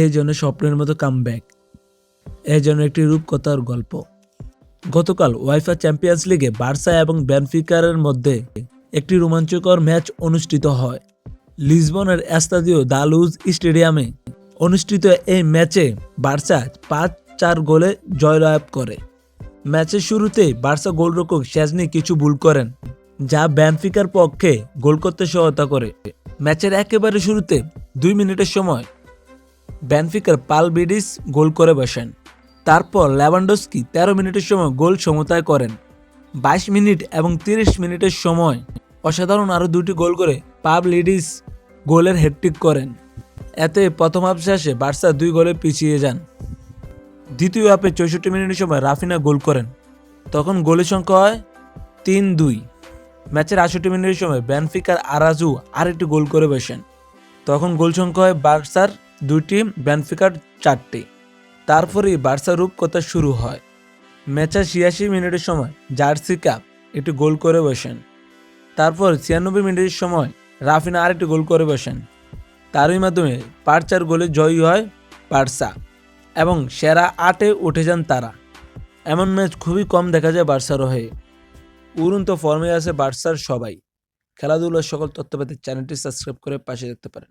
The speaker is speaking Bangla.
এই জন্য স্বপ্নের মতো কামব্যাক এই জন্য একটি রূপকথার গল্প। গতকাল ওয়াইফা চ্যাম্পিয়ন্স লিগে বার্সা এবং বেনফিকারের মধ্যে একটি রোমাঞ্চকর ম্যাচ অনুষ্ঠিত হয়। লিসবনের এস্তাদিও দালুজ স্টেডিয়ামে অনুষ্ঠিত এই ম্যাচে বার্সা পাঁচ চার গোলে জয়লাভ করে। ম্যাচের শুরুতে বার্সা গোলরক্ষক শেজনি কিছু ভুল করেন, যা ব্যানফিকার পক্ষে গোল করতে সহায়তা করে। ম্যাচের একেবারে শুরুতে দুই মিনিটের সময় ব্যানফিকার পাল পালবিডিস গোল করে বসেন। তারপর ল্যাভান্ডোস্কি তেরো মিনিটের সময় গোল সমতায় করেন। বাইশ মিনিট এবং তিরিশ মিনিটের সময় অসাধারণ আরও দুটি গোল করে পাবলিডিস গোলের হ্যাট্রিক করেন। এতে প্রথম হাফ শেষে বার্সা দুই গোলে পিছিয়ে যান। দ্বিতীয় হাফে চৌষট্টি মিনিটের সময় রাফিনা গোল করেন। তখন গোলের সংখ্যা হয় তিন দুই। ম্যাচের আষট্টি মিনিটের সময় ব্যানফিকার আরাজু আরেকটি গোল করে বসেন। তখন গোল সংখ্যা হয় বার্সার দুইটি ব্যানফিকার চারটি। তারপরেই বার্সা রূপকথা শুরু হয়। ম্যাচের ছিয়াশি মিনিটের সময় জার্সি কাপ একটি গোল করে বসেন। তারপর ছিয়ানব্বই মিনিটের সময় রাফিনা আরেকটি গোল করে বসেন। তারই মাধ্যমে পাঁচ চার গোলে জয়ী হয় বার্সা এবং সেরা আটে উঠে যান তারা। এমন ম্যাচ খুবই কম দেখা যায় বার্সার হয়ে। উড়ন্ত ফর্মে আছে বার্সার সবাই। খেলাধুলার সকল তথ্য পেতে চ্যানেলটি সাবস্ক্রাইব করে পাশে দেখতে পারেন।